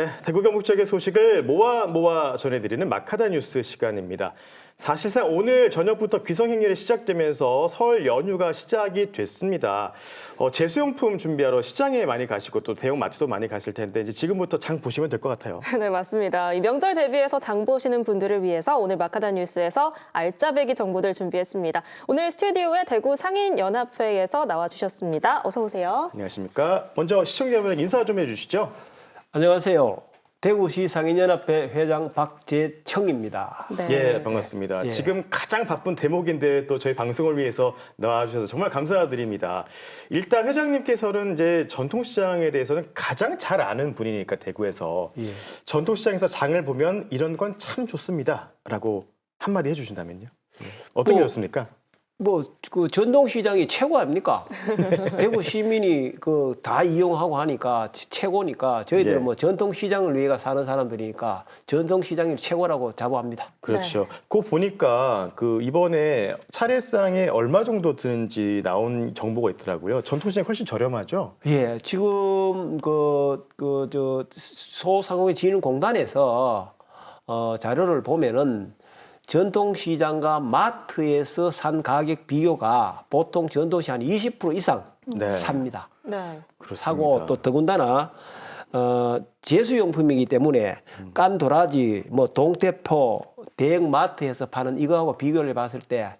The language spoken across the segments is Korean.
네, 대구 경북 지역의 소식을 모아 모아 전해드리는 마카다 뉴스 시간입니다. 사실상 오늘 저녁부터 귀성행렬이 시작되면서 설 연휴가 시작이 됐습니다. 어, 제수용품 준비하러 시장에 많이 가시고 또 대형 마트도 많이 가실 텐데 이제 지금부터 장 보시면 될 것 같아요. 네, 맞습니다. 이 명절 대비해서 장 보시는 분들을 위해서 오늘 마카다 뉴스에서 알짜배기 정보들 준비했습니다. 오늘 스튜디오에 대구 상인연합회에서 나와주셨습니다. 어서 오세요. 안녕하십니까? 먼저 시청자 여러분에게 인사 좀 해주시죠. 안녕하세요. 대구시 상인연합회 회장 박재청입니다. 네. 예, 반갑습니다. 예. 지금 가장 바쁜 대목인데 또 저희 방송을 위해서 나와주셔서 정말 감사드립니다. 일단 회장님께서는 이제 전통시장에 대해서는 가장 잘 아는 분이니까 대구에서 예. 전통시장에서 장을 보면 이런 건 참 좋습니다라고 한마디 해주신다면요. 어떤 게 뭐, 좋습니까? 뭐 그 전통시장이 최고 아닙니까? 대구 시민이 그 다 이용하고 하니까 치- 최고니까 저희들은 예. 뭐 전통시장을 위해가 사는 사람들이니까 전통시장이 최고라고 자부합니다. 그렇죠. 그 보니까 그 이번에 차례상에 얼마 정도 드는지 나온 정보가 있더라고요. 전통시장 이 훨씬 저렴하죠. 예, 지금 그 그 저 소상공인진흥공단에서 어 자료를 보면은 전통시장과 마트에서 산 가격 비교가 보통 전통시 한 20% 이상 네. 삽니다. 네. 그렇습니다. 사고 또 더군다나 어, 제수용품이기 때문에 음. 깐 도라지, 뭐 동태포, 대형 마트에서 파는 이거하고 비교를 해봤을 때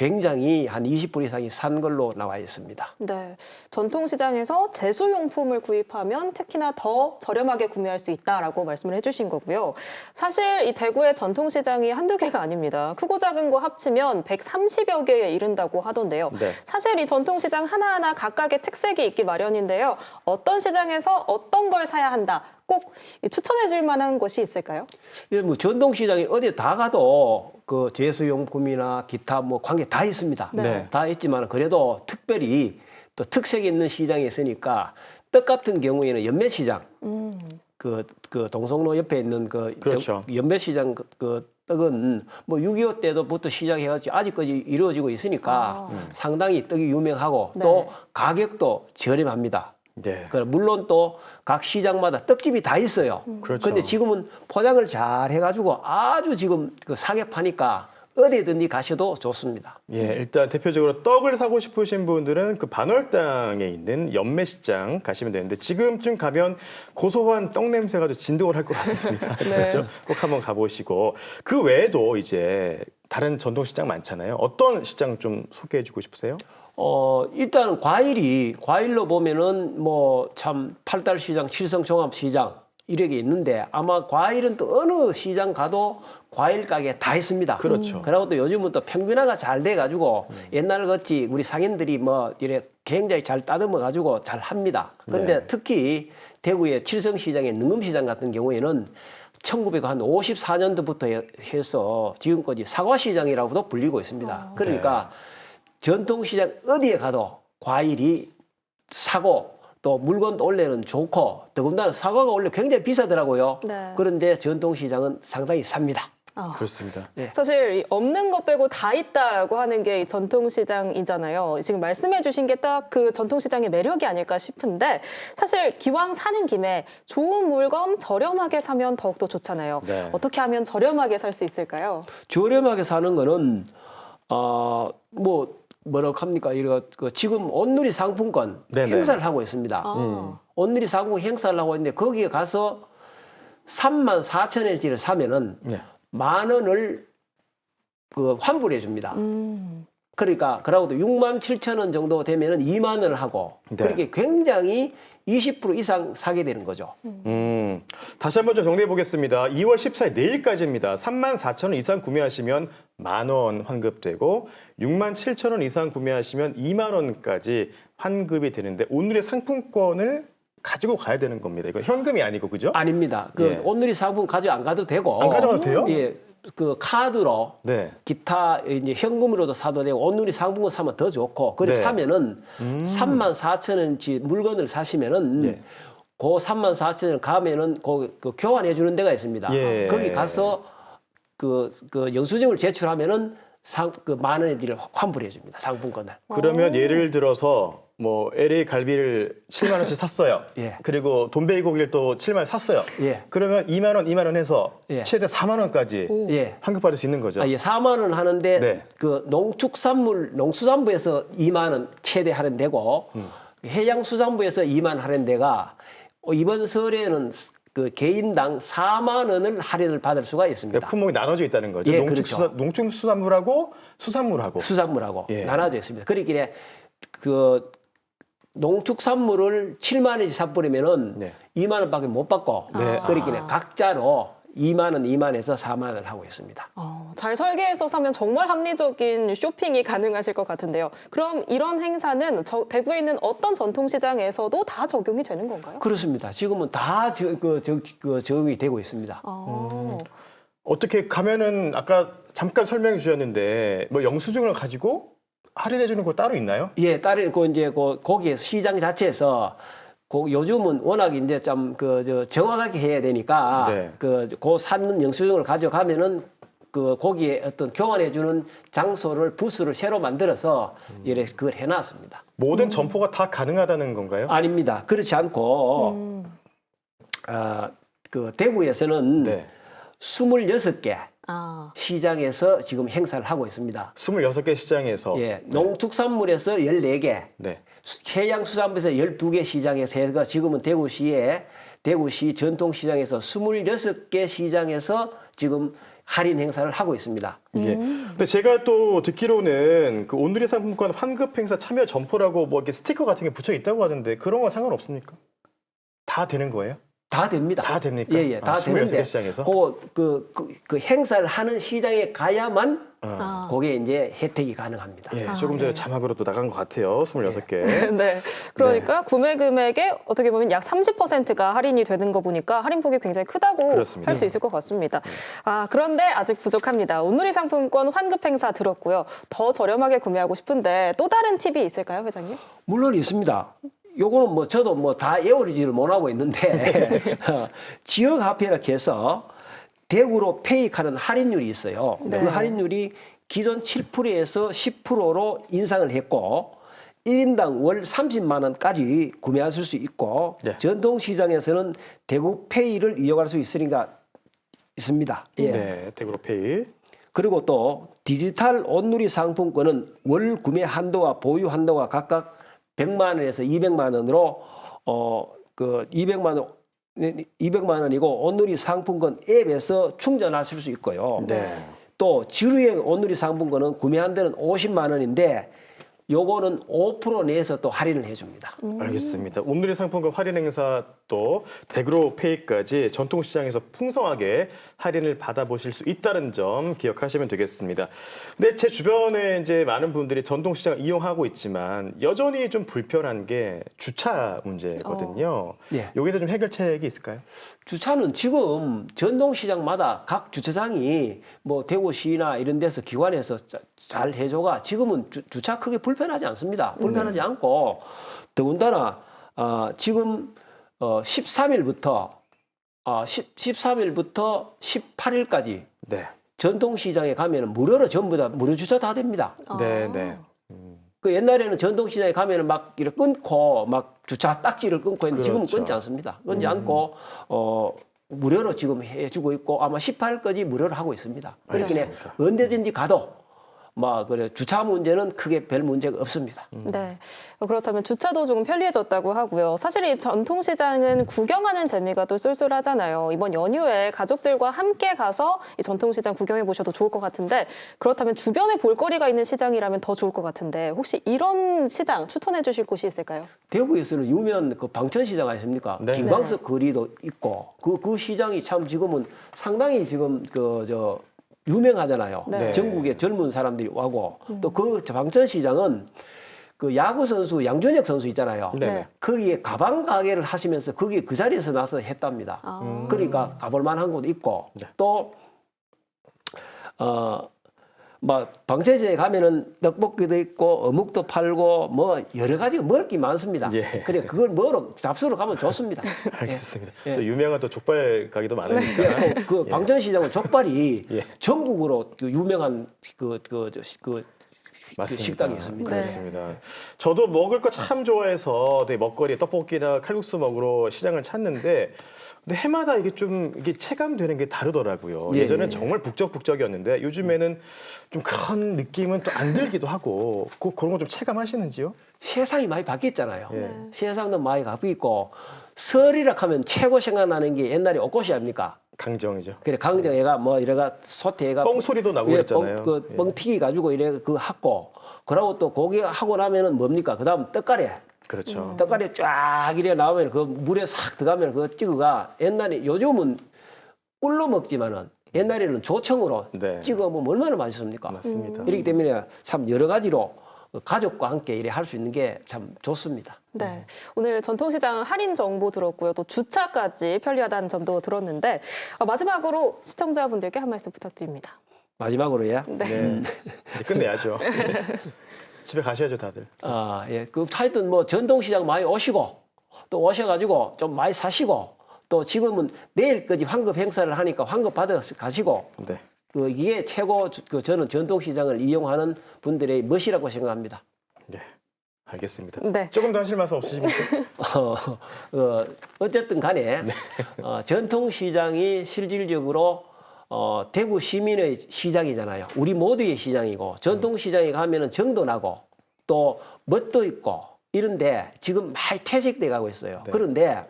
굉장히 한 20% 이상이 산 걸로 나와 있습니다. 네. 전통시장에서 제수용품을 구입하면 특히나 더 저렴하게 구매할 수 있다라고 말씀을 해주신 거고요. 사실 이 대구의 전통시장이 한두 개가 아닙니다. 크고 작은 거 합치면 130여 개에 이른다고 하던데요. 네. 사실 이 전통시장 하나하나 각각의 특색이 있기 마련인데요. 어떤 시장에서 어떤 걸 사야 한다. 꼭 추천해 줄 만한 곳이 있을까요? 예, 뭐 전통시장에 어디 다 가도 그 제수용품이나 기타 뭐 관계 다 있습니다. 네. 다 있지만 그래도 특별히 또 특색이 있는 시장이 있으니까 떡 같은 경우에는 연매시장 음. 그, 그 동성로 옆에 있는 그 그렇죠. 떡- 연매시장 그, 그 떡은 뭐 6.25 때도부터 시작해가지고 아직까지 이루어지고 있으니까 아. 상당히 떡이 유명하고 네. 또 가격도 저렴합니다. 네. 그 물론 또 각 시장마다 떡집이 다 있어요. 그렇죠. 근데 지금은 포장을 잘 해가지고 아주 지금 그 사게 파니까 어디든지 가셔도 좋습니다. 예, 일단 대표적으로 떡을 사고 싶으신 분들은 그 반월당에 있는 연매시장 가시면 되는데 지금쯤 가면 고소한 떡 냄새가 좀 진동을 할 것 같습니다. 네. 그렇죠? 꼭 한번 가보시고 그 외에도 이제 다른 전통시장 많잖아요. 어떤 시장 좀 소개해주고 싶으세요? 어, 일단 과일이, 과일로 보면은 뭐 참 팔달 시장, 칠성 종합 시장 이렇게 있는데 아마 과일은 또 어느 시장 가도 과일 가게 다 있습니다. 그렇죠. 그리고 또 요즘은 또 평균화가 잘 돼가지고 옛날 같이 우리 상인들이 뭐 이래 굉장히 잘 따듬어 가지고 잘 합니다. 그런데 네. 특히 대구의 칠성 시장의 능금 시장 같은 경우에는 1954년도부터 해서 지금까지 사과 시장이라고도 불리고 있습니다. 그러니까 전통시장 어디에 가도 과일이 사고 또 물건도 원래는 좋고 더군다나 사과가 원래 굉장히 비싸더라고요. 네. 그런데 전통시장은 상당히 삽니다. 아. 그렇습니다. 사실 이 없는 것 빼고 다 있다라고 하는 게이 전통시장이잖아요. 지금 말씀해 주신 게 딱 그 전통시장의 매력이 아닐까 싶은데 사실 기왕 사는 김에 좋은 물건 저렴하게 사면 더욱더 좋잖아요. 네. 어떻게 하면 저렴하게 살 수 있을까요? 저렴하게 사는 거는 어 뭐 뭐라고 합니까? 이거 그 지금 온누리 상품권 네네. 행사를 하고 있습니다. 아, 온누리 상품 행사를 하고 있는데 거기에 가서 3만 4천 원짜리를 사면은 네. 만 원을 그 환불해 줍니다. 음, 그러니까 그러고도 6만 7천 원 정도 되면은 2만 원을 하고 네. 그렇게 굉장히 20% 이상 사게 되는 거죠. 음, 다시 한번 좀 정리해 보겠습니다. 2월 14일 내일까지입니다. 3만 4천 원 이상 구매하시면 만 원 환급되고 6만 7천 원 이상 구매하시면 2만 원까지 환급이 되는데 오늘의 상품권을 가지고 가야 되는 겁니다. 이거 현금이 아니고 그죠? 아닙니다. 그 예. 온누리 상품 가져 안 가도 되고 안 가져가도 돼요? 예, 그 카드로 네. 기타 이제 현금으로도 사도 되고 온누리 상품권 사면 더 좋고 그래 네. 사면은 3만 4천 원치 물건을 사시면은 예. 그 3만 4천 원 가면은 그, 그 교환해 주는 데가 있습니다. 예. 거기 가서 그, 그 영수증을 제출하면은 상, 그만 원짜리를 환불해 줍니다. 상품권을. 그러면 예를 들어서 뭐 LA 갈비를 7만 원치 샀어요. 예. 그리고 돈베이 고기를 또 7만 원 샀어요. 예. 그러면 2만 원, 2만 원 해서 예. 최대 4만 원까지 오. 예. 환급 받을 수 있는 거죠. 아, 예, 4만 원 하는데 네. 그 농축산물 농수산부에서 2만 원 최대 할인되고 음. 해양수산부에서 2만 원 할인되가 어, 이번 설에는 그 개인당 4만 원을 할인을 받을 수가 있습니다. 그러니까 품목이 나눠져 있다는 거죠. 예, 농축수산, 그렇죠. 농축수산물하고 수산물하고. 수산물하고 예. 나눠져 있습니다. 그러기에 그 농축산물을 7만 원씩 사버리면은 네. 2만 원밖에 못 받고 네. 그러기에 아. 각자로 2만 원, 2만 원에서 4만 원을 하고 있습니다. 어, 잘 설계해서 사면 정말 합리적인 쇼핑이 가능하실 것 같은데요. 그럼 이런 행사는 저- 대구에 있는 어떤 전통시장에서도 다 적용이 되는 건가요? 그렇습니다. 지금은 다 저, 그, 저, 그 적용이 되고 있습니다. 아, 어떻게 가면은 아까 잠깐 설명해 주셨는데 뭐 영수증을 가지고 할인해 주는 거 따로 있나요? 예, 다른 그 이제 그 거기에 시장 자체에서 그 요즘은 워낙 이제 좀그저 정확하게 해야 되니까 네. 그그 사는 영수증을 가져가면은 그 거기에 어떤 교환해 주는 장소를 부스를 새로 만들어서 이래 그걸 해놨습니다. 모든 점포가 다 가능하다는 건가요? 아닙니다. 그렇지 않고 음. 아, 그 대구에서는 네. 26개 아, 시장에서 지금 행사를 하고 있습니다. 26개 시장에서 예, 농축산물에서 14개, 네. 해양수산부에서 12개 시장에서 해가 지금은 대구시에 대구시 전통시장에서 26개 시장에서 지금 할인 행사를 하고 있습니다. 이게 근데 제가 또 듣기로는 그 오늘의 상품권 환급 행사 참여 점포라고 뭐 이렇게 스티커 같은 게 붙여 있다고 하던데 그런 건 상관없습니까? 다 되는 거예요? 다 됩니다. 다 됩니까? 예, 예, 다 아, 26개 되는데 시장에서? 그, 그, 그, 그 행사를 하는 시장에 가야만 어. 아. 그게 이제 혜택이 가능합니다. 예, 아, 조금 네. 전에 자막으로 또 나간 것 같아요. 26개. 네. 그러니까 구매 금액의 어떻게 보면 약 30%가 할인이 되는 거 보니까 할인폭이 굉장히 크다고. 할 수 있을 것 같습니다. 아, 그런데 아직 부족합니다. 오늘의 상품권 환급 행사 들었고요. 더 저렴하게 구매하고 싶은데 또 다른 팁이 있을까요, 회장님? 물론 있습니다. 요거는 뭐 저도 뭐 다 외우지를 못하고 있는데 지역 화폐라 해서 대구로 페이크하는 할인율이 있어요. 네. 그 할인율이 기존 7%에서 10%로 인상을 했고 1인당 월 30만 원까지 구매하실 수 있고 네. 전통시장에서는 대구 페이를 이용할 수 있으니까 있습니다. 예. 네, 대구로 페이. 그리고 또 디지털 온누리 상품권은 월 구매 한도와 보유 한도가 각각 100만 원에서 200만 원으로 어그 200만 원 200만 원이고 온누리 상품권 앱에서 충전하실 수 있고요. 네. 또 지루형 온누리 상품권은 구매 한도는 50만 원인데 요거는 5% 내에서 또 할인을 해줍니다. 알겠습니다. 오늘의 상품권 할인 행사 또 대그로 페이까지 전통시장에서 풍성하게 할인을 받아보실 수 있다는 점 기억하시면 되겠습니다. 근데 제 주변에 이제 많은 분들이 전통시장을 이용하고 있지만 여전히 좀 불편한 게 주차 문제거든요. 예. 여기서 좀 해결책이 있을까요? 주차는 지금 전동시장마다 각 주차장이 뭐 대구시나 이런 데서 기관에서 자- 잘 해줘가 지금은 주, 주차 크게 불편 하지 않습니다. 불편하지 않고 더군다나 어, 지금 어, 13일부터 어, 10, 13일부터 18일까지 네. 전통시장에 가면은 무료로 전부 다 무료 주차 다 됩니다. 네, 아. 네. 그 옛날에는 전통시장에 가면은 막 이렇게 끊고 막 주차 딱지를 끊고 했는데 지금은 그렇죠. 끊지 않습니다. 끊지 않고 어 무료로 지금 해주고 있고 아마 18일까지 무료로 하고 있습니다. 그렇기 때문에. 언제든지 가도 막 그래 주차 문제는 크게 별 문제가 없습니다. 네. 그렇다면 주차도 조금 편리해졌다고 하고요. 사실 이 전통시장은 구경하는 재미가 또 쏠쏠하잖아요. 이번 연휴에 가족들과 함께 가서 이 전통시장 구경해 보셔도 좋을 것 같은데 그렇다면 주변에 볼거리가 있는 시장이라면 더 좋을 것 같은데 혹시 이런 시장 추천해 주실 곳이 있을까요? 대구에서는 유명한 그 방천시장 아십니까? 네. 김광석 거리도 있고 그 그 시장이 참 지금은 상당히 지금 그 저 유명하잖아요. 네. 전국의 젊은 사람들이 와고 또그 방천 시장은 그 야구 선수 양준혁 선수 있잖아요. 네. 네. 거기에 가방 가게를 하시면서 거기 그 자리에서 나서 했답니다. 아. 그러니까 가볼 만한 곳도 있고 네. 또 어. 뭐 방채시에 가면은 떡볶이도 있고 어묵도 팔고 뭐 여러 가지가 먹을 게 많습니다. 예. 그래 그걸 먹으러 잡수러 가면 좋습니다. 알겠습니다. 예. 또 유명한 또 족발 가게도 많으니까. 예, 또그 방천시장은 족발이 예. 전국으로 그 유명한 그 그 그 맞습니다. 식당이 있습니다. 네. 그렇습니다. 저도 먹을 거 참 좋아해서 네, 먹거리 떡볶이나 칼국수 먹으러 시장을 찾는데 근데 해마다 이게 좀 이게 체감되는 게 다르더라고요. 예, 예전엔 예. 정말 북적북적이었는데 요즘에는 좀 그런 느낌은 또 안 들기도 하고 그, 그런 거 좀 체감하시는지요? 세상이 많이 바뀌었잖아요. 예. 세상도 많이 바뀌고 설이라 하면 최고 생각나는 게 옛날에 옷꽃이 아닙니까? 강정이죠. 그래 강정애가 뭐 이래가 소태가 뻥 소리도 나고 그랬잖아요. 뻥, 그 예. 뻥튀기 가지고 이래 그 하고 그러고 또 고기 하고 나면은 뭡니까? 그다음 떡가래. 그렇죠. 떡가래 쫙 이래 나오면 그 물에 싹 들어가면 그거 찍어가 옛날에 요즘은 꿀로 먹지만은 옛날에는 조청으로 네. 찍어 먹으면 얼마나 맛있습니까? 맞습니다. 이렇기 때문에 참 여러 가지로 가족과 함께 이래 할수 있는 게 참 좋습니다. 네. 오늘 전통시장 할인 정보 들었고요. 또 주차까지 편리하다는 점도 들었는데 어, 마지막으로 시청자분들께 한 말씀 부탁드립니다. 마지막으로 예. 네. 이제 끝내야죠. 집에 가셔야죠, 다들. 아, 예. 그 하여튼 뭐 전통시장 많이 오시고 또 오셔가지고 좀 많이 사시고 또 지금은 내일까지 환급 행사를 하니까 환급 받아 가시고 네. 그 이게 최고 주- 그 저는 전통시장을 이용하는 분들의 멋이라고 생각합니다. 네. 알겠습니다. 네. 조금 더 하실 말씀 없으십니까? 어, 어, 어쨌든 간에 어, 전통시장이 실질적으로 어, 대구 시민의 시장이잖아요. 우리 모두의 시장이고 전통시장에 가면 은 정도 나고 또 멋도 있고 이런데 지금 많이 퇴색돼 가고 있어요. 네. 그런데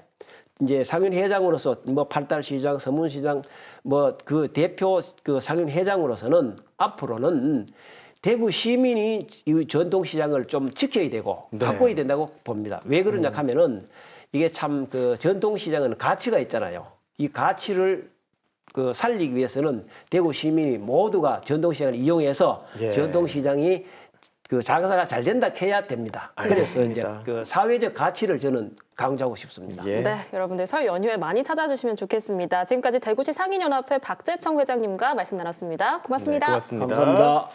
이제 상윤회장으로서 뭐 팔달시장, 서문시장 뭐 그 대표 그 상윤회장으로서는 앞으로는 대구 시민이 이 전통시장을 좀 지켜야 되고 네. 바꿔야 된다고 봅니다. 왜 그러냐 하면은 이게 참 그 전통시장은 가치가 있잖아요. 이 가치를 그 살리기 위해서는 대구 시민이 모두가 전통시장을 이용해서 예. 전통시장이 그 장사가 잘 된다 해야 됩니다. 그래서 이제 알겠습니다. 그 사회적 가치를 저는 강조하고 싶습니다. 예. 네, 여러분들 설 연휴에 많이 찾아주시면 좋겠습니다. 지금까지 대구시 상인연합회 박재청 회장님과 말씀 나눴습니다. 고맙습니다. 네, 고맙습니다. 감사합니다.